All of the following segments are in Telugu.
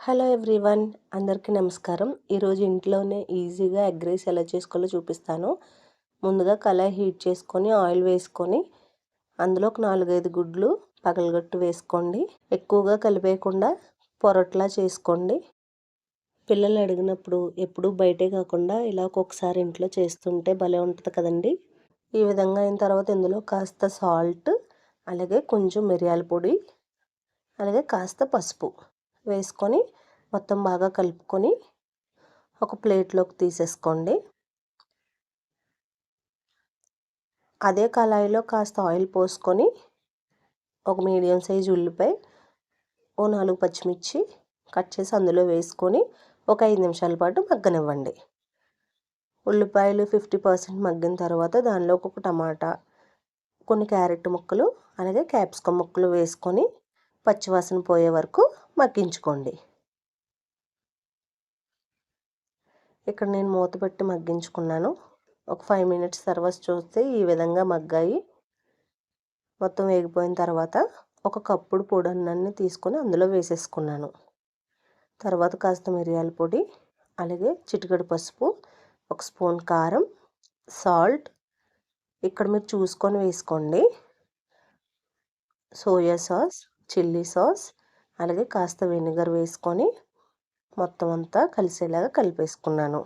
హలో ఎవ్రీవన్ అందరికీ నమస్కారం. ఈరోజు ఇంట్లోనే ఈజీగా ఎగ్ రైస్ ఎలా చేసుకోవాలో చూపిస్తాను. ముందుగా కళాయి హీట్ చేసుకొని ఆయిల్ వేసుకొని అందులో ఒక నాలుగైదు గుడ్లు పగలగట్టు వేసుకోండి. ఎక్కువగా కలిపేయకుండా పొరట్లా చేసుకోండి. పిల్లలు అడిగినప్పుడు ఎప్పుడు బయటే కాకుండా ఇలా ఒక్కొక్కసారి ఇంట్లో చేస్తుంటే భలే ఉంటుంది కదండి. ఈ విధంగా అయిన తర్వాత ఇందులో కాస్త సాల్ట్ అలాగే కొంచెం మిరియాల పొడి అలాగే కాస్త పసుపు. వేసుకొని మొత్తం బాగా కలుపుకొని ఒక ప్లేట్లోకి తీసేసుకోండి. అదే కళాయిలో కాస్త ఆయిల్ పోసుకొని ఒక మీడియం సైజ్ ఉల్లిపాయ ఓ నాలుగు పచ్చిమిర్చి కట్ చేసి అందులో వేసుకొని ఒక ఐదు నిమిషాల పాటు మగ్గనివ్వండి. ఉల్లిపాయలు ఫిఫ్టీ పర్సెంట్ మగ్గిన తర్వాత దానిలో ఒక టమాటా కొన్ని క్యారెట్ ముక్కలు అలాగే క్యాప్సికమ్ ముక్కలు వేసుకొని పచ్చివాసన పోయే వరకు మగ్గించుకోండి. ఇక్కడ నేను మూత పెట్టి మగ్గించుకున్నాను. ఒక ఫైవ్ మినిట్స్ తర్వాత చూస్తే ఈ విధంగా మగ్గాయి. మొత్తం వేగిపోయిన తర్వాత ఒక కప్పుడు పొడి అన్నాన్ని తీసుకొని అందులో వేసేసుకున్నాను. తర్వాత కాస్త మిరియాల పొడి అలాగే చిటికడి పసుపు ఒక స్పూన్ కారం సాల్ట్. ఇక్కడ మీరు చూసుకొని వేసుకోండి. సోయా సాస్ చిల్లీ సాస్ అలాగే కాస్త వెనిగర్ వేసుకొని మొత్తం అంతా కలిసేలాగా కలిపేసుకున్నాను.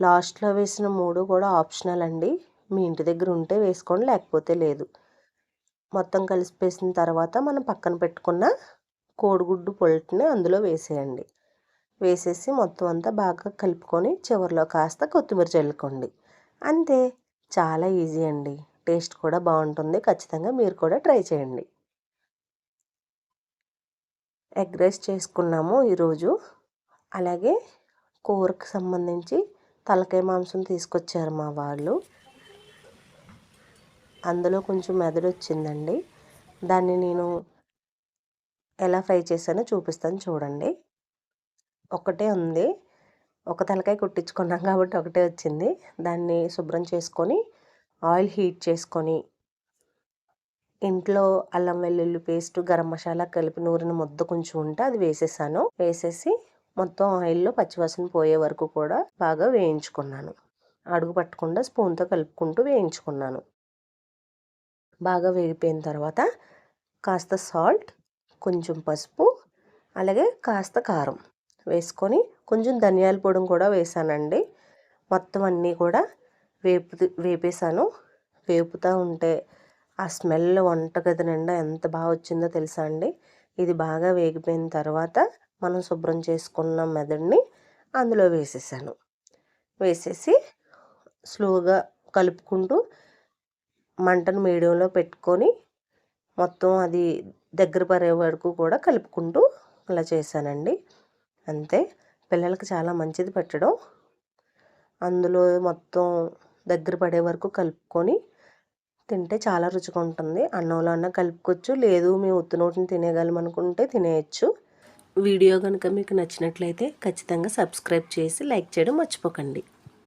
లాస్ట్లో వేసిన మూడు కూడా ఆప్షనల్ అండి. మీ ఇంటి దగ్గర ఉంటే వేసుకోండి లేకపోతే లేదు. మొత్తం కలిసిపేసిన తర్వాత మనం పక్కన పెట్టుకున్న కోడిగుడ్డు పొలటిని అందులో వేసేయండి. వేసేసి మొత్తం అంతా బాగా కలుపుకొని చివరిలో కాస్త కొత్తిమీర చల్లుకోండి. అంతే. చాలా ఈజీ అండి. టేస్ట్ కూడా బాగుంటుంది. ఖచ్చితంగా మీరు కూడా ట్రై చేయండి. ఎగ్ రైస్ చేసుకున్నాము ఈరోజు. అలాగే కూరకు సంబంధించి తలకాయ మాంసం తీసుకొచ్చారు మా వాళ్ళు. అందులో కొంచెం మెదడు వచ్చిందండి. దాన్ని నేను ఎలా ఫ్రై చేశానో చూపిస్తాను చూడండి. ఒకటే ఉంది. ఒక తలకాయ కుట్టించుకున్నాం కాబట్టి ఒకటే వచ్చింది. దాన్ని శుభ్రం చేసుకొని ఆయిల్ హీట్ చేసుకొని ఇంట్లో అల్లం వెల్లుల్లి పేస్ట్ గరం మసాలా కలిపి నూరిన ముద్ద కొంచెం ఉంటే అది వేసేసాను. వేసేసి మొత్తం ఆయిల్లో పచ్చివాసన పోయే వరకు కూడా బాగా వేయించుకున్నాను. అడుగు పట్టకుండా స్పూన్తో కలుపుకుంటూ వేయించుకున్నాను. బాగా వేగిపోయిన తర్వాత కాస్త సాల్ట్ కొంచెం పసుపు అలాగే కాస్త కారం వేసుకొని కొంచెం ధనియాల పొడి కూడా వేసానండి. మొత్తం అన్నీ కూడా వేపు వేపేసాను. వేపుతూ ఉంటే ఆ స్మెల్ వంటగది నిండా ఎంత బాగా వచ్చిందో తెలుసా అండి? ఇది బాగా వేగిపోయిన తర్వాత మనం శుభ్రం చేసుకున్న మెదడుని అందులో వేసేసాను. వేసేసి స్లోగా కలుపుకుంటూ మంటను మీడియంలో పెట్టుకొని మొత్తం అది దగ్గర పడే వరకు కూడా కలుపుకుంటూ అలా చేశానండి. అంతే పిల్లలకి చాలా మంచిది పెట్టడం. అందులో మొత్తం దగ్గర పడే వరకు కలుపుకొని తింటే చాలా రుచిగా ఉంటుంది అన్నంలో అన్న కలుపుకోవచ్చు. లేదు మేము ఉత్తు నోటిని తినేయగలం అనుకుంటే తినేయచ్చు. వీడియో కనుక మీకు నచ్చినట్లయితే ఖచ్చితంగా సబ్స్క్రైబ్ చేసి లైక్ చేయడం మర్చిపోకండి.